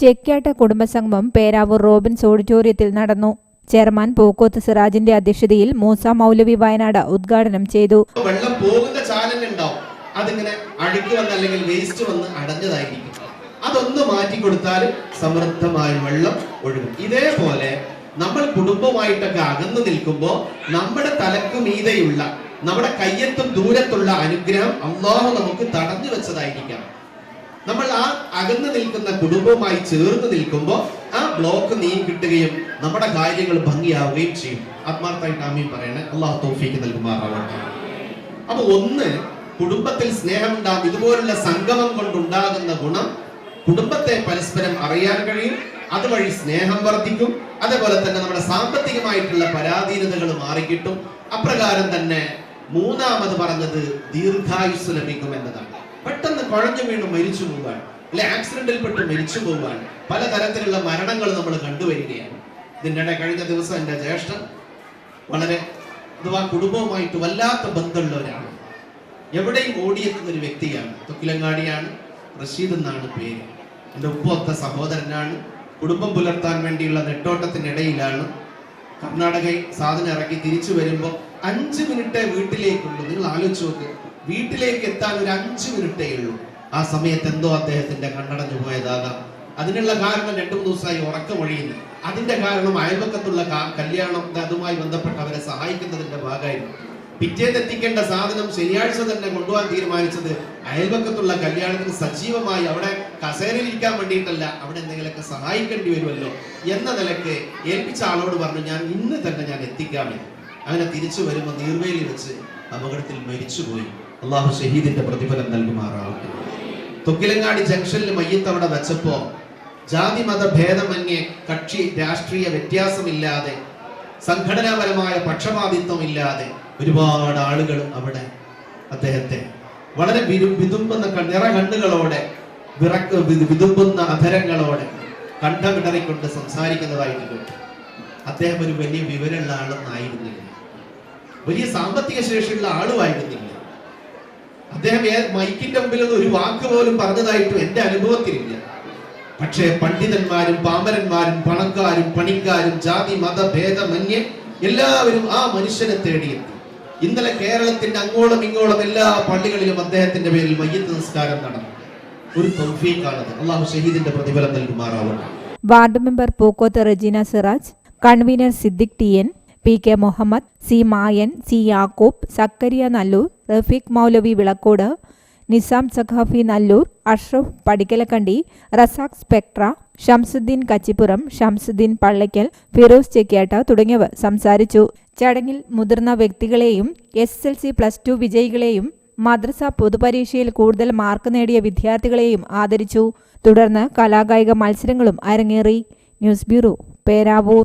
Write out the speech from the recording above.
ചെക്യാട്ട കുടുംബസംഗമം Peravoor Robbins ഓഡിറ്റോറിയത്തിൽ നടന്നു. Chairman Pookoth സിറാജിന്റെ അധ്യക്ഷതയിൽ മൂസ മൗലവി വയനാട് ഉദ്ഘാടനം ചെയ്തു. വെള്ളം പോകുന്ന ചാനലുണ്ടാവും അതിങ്ങനെ അഴുക്ക് വന്ന് അല്ലെങ്കിൽ വേസ്റ്റ് വന്ന് അടഞ്ഞതായിരിക്കും. അതൊന്ന് മാറ്റി കൊടുത്താൽ സമൃദ്ധമായ വെള്ളം ഒഴുകും. ഇതേപോലെ നമ്മൾ കുടുംബമായിട്ടൊക്കെ അകന്നു നിൽക്കുമ്പോൾ നമ്മുടെ തലക്കു മീതെയുള്ള നമ്മുടെ കയ്യെത്തും ദൂരത്തുള്ള അനുഗ്രഹം അള്ളാഹു നമുക്ക് തടഞ്ഞു വെച്ചതായിരിക്കാം. നമ്മൾ ആ അകന്നു നിൽക്കുന്ന കുടുംബവുമായി ചേർന്ന് നിൽക്കുമ്പോൾ ആ ബ്ലോക്ക് നീ കിട്ടുകയും നമ്മുടെ കാര്യങ്ങൾ ഭംഗിയാവുകയും ചെയ്യും. ആത്മാർത്ഥമായിട്ട് ആമീൻ പറയണേ. അള്ളാഹു തോഫിക്ക് നൽകുമാറാവട്ടെ. അപ്പൊ ഒന്ന് കുടുംബത്തിൽ സ്നേഹമുണ്ടാകും ഇതുപോലുള്ള സംഗമം കൊണ്ടുണ്ടാകുന്ന ഗുണം കുടുംബത്തെ പരസ്പരം അറിയാൻ കഴിയും. അതുവഴി സ്നേഹം വർദ്ധിക്കും. അതേപോലെ തന്നെ നമ്മുടെ സാമ്പത്തികമായിട്ടുള്ള പരാധീനതകൾ മാറിക്കിട്ടും. അപ്രകാരം തന്നെ മൂന്നാമത് പറഞ്ഞത് ദീർഘായുസ് ലഭിക്കും എന്നതാണ് പെട്ടെന്ന് കുഴഞ്ഞു വീണ് മരിച്ചു പോകാൻ അല്ലെ ആക്സിഡന്റിൽ പെട്ട് മരിച്ചു പോകാൻ പലതരത്തിലുള്ള മരണങ്ങൾ നമ്മൾ കണ്ടുവരികയാണ്. ഇതിനിടെ കഴിഞ്ഞ ദിവസം എന്റെ ജ്യേഷ്ഠൻ വളരെ അഥവാ കുടുംബവുമായിട്ട് വല്ലാത്ത ബന്ധമുള്ളവരാണ്. എവിടെയും ഓടിയെത്തുന്ന ഒരു വ്യക്തിയാണ്. തൊക്കിലങ്ങാടിയാണ്. റഷീദ് എന്നാണ് പേര്. എന്റെ ഉപ്പൊത്ത സഹോദരനാണ്. കുടുംബം പുലർത്താൻ വേണ്ടിയുള്ള നെട്ടോട്ടത്തിനിടയിലാണ്. കർണാടകയിൽ സാധനം ഇറക്കി തിരിച്ചു വരുമ്പോൾ അഞ്ച് മിനിറ്റേ വീട്ടിലേക്കുള്ളൂ. നിങ്ങൾ ആലോചിച്ച് നോക്ക്. വീട്ടിലേക്ക് എത്താൻ ഒരു അഞ്ച് മിനിറ്റേ ഉള്ളൂ. ആ സമയത്ത് എന്തോ അദ്ദേഹത്തിന്റെ കണ്ണടഞ്ഞു പോയതാകാം. അതിനുള്ള കാരണം രണ്ടു മൂന്ന് ദിവസമായി ഉറക്കമൊഴിയുന്നു അതിന്റെ കാരണം അയൽപക്കത്തുള്ള കല്യാണം അതുമായി ബന്ധപ്പെട്ട് അവരെ സഹായിക്കുന്നതിന്റെ ഭാഗമായിരുന്നു. പിറ്റേന്ന് സാധനം ശനിയാഴ്ച തന്നെ കൊണ്ടുപോകാൻ തീരുമാനിച്ചത് അയൽപക്കത്തുള്ള കല്യാണത്തിന് സജീവമായി അവിടെ കസേരയിൽ ഇരിക്കാൻ വേണ്ടിയിട്ടല്ല അവിടെ എന്തെങ്കിലുമൊക്കെ സഹായിക്കേണ്ടി വരുമല്ലോ എന്ന നിലയ്ക്ക് ഏൽപ്പിച്ച ആളോട് പറഞ്ഞു ഞാൻ ഇന്ന് തന്നെ ഞാൻ എത്തിക്കാമെന്ന്. അങ്ങനെ തിരിച്ചു വരുമ്പോൾ നീർവേലി വെച്ച് അപകടത്തിൽ മരിച്ചുപോയി. അള്ളാഹു ഷഹീദിന്റെ പ്രതിഫലം നൽകുമാറാവട്ടെ. തൊക്കിലങ്ങാടി ജംഗ്ഷനിൽ മയ്യത്ത് അവിടെ വെച്ചപ്പോ ജാതി മത ഭേദമന്യേ കക്ഷി രാഷ്ട്രീയ വ്യത്യാസമില്ലാതെ സംഘടനാപരമായ പക്ഷപാതിത്വം ഇല്ലാതെ ഒരുപാട് ആളുകൾ അവിടെ അദ്ദേഹത്തെ വളരെ വിതുമ്പുന്ന നിറ കണ്ണുകളോടെ വിറക്ക് വിതുമ്പുന്ന അധരങ്ങളോടെ കണ്ടമിടറിക്കൊണ്ട് സംസാരിക്കുന്നതായിട്ട് കേട്ടു അദ്ദേഹം ഒരു വലിയ വിവരമുള്ള ആളൊന്നായിരുന്നില്ല. വലിയ സാമ്പത്തിക ശേഷിയുള്ള ആളുമായിരുന്നില്ല. അദ്ദേഹം മൈക്കിന്റെ മുമ്പിൽ നിന്ന് ഒരു വാക്ക് പോലും പറഞ്ഞതായിട്ടും എന്റെ അനുഭവത്തിലില്ല. പക്ഷേ പണ്ഡിതന്മാരും പാമരന്മാരും പണക്കാരും പണിക്കാരും ജാതി മത ഭേദമന്യേ എല്ലാവരും ആ മനുഷ്യനെ തേടിയെത്തി. ഇന്നലെ കേരളത്തിന്റെ അങ്ങോളം ഇങ്ങോളം എല്ലാ പള്ളികളിലും അദ്ദേഹത്തിന്റെ പേരിൽ മയ്യത്ത് നിസ്കാരം നടന്നു. ഒരു തൗഫീഖാണത്. അള്ളാഹു ഷഹീദിന്റെ പ്രതിഫലം നൽകുമാറാവും ward member Pookkoth Rajeena Siraj convener Siddique T N P K Muhammad C Mayan C Yakub Zakariya Nallur Rafeeq Moulavi Vilakkode Nizam Saqafi Nallur Ashraf Padikkalakandi Razak Spectra Shamsuddin Kachippuram Shamsuddin Pallakkal Firoz Chekkiyatta തുടങ്ങിയവർ സംസാരിച്ചു. ചടങ്ങിൽ മുതിർന്ന വ്യക്തികളെയും S L C plus two വിജയികളെയും മദ്രസ പൊതുപരീക്ഷയിൽ കൂടുതൽ mark നേടിയ വിദ്യാർത്ഥികളെയും ആദരിച്ചു. തുടർന്ന് കലാകായിക മത്സരങ്ങളും അരങ്ങേറി. News bureau Peravoor.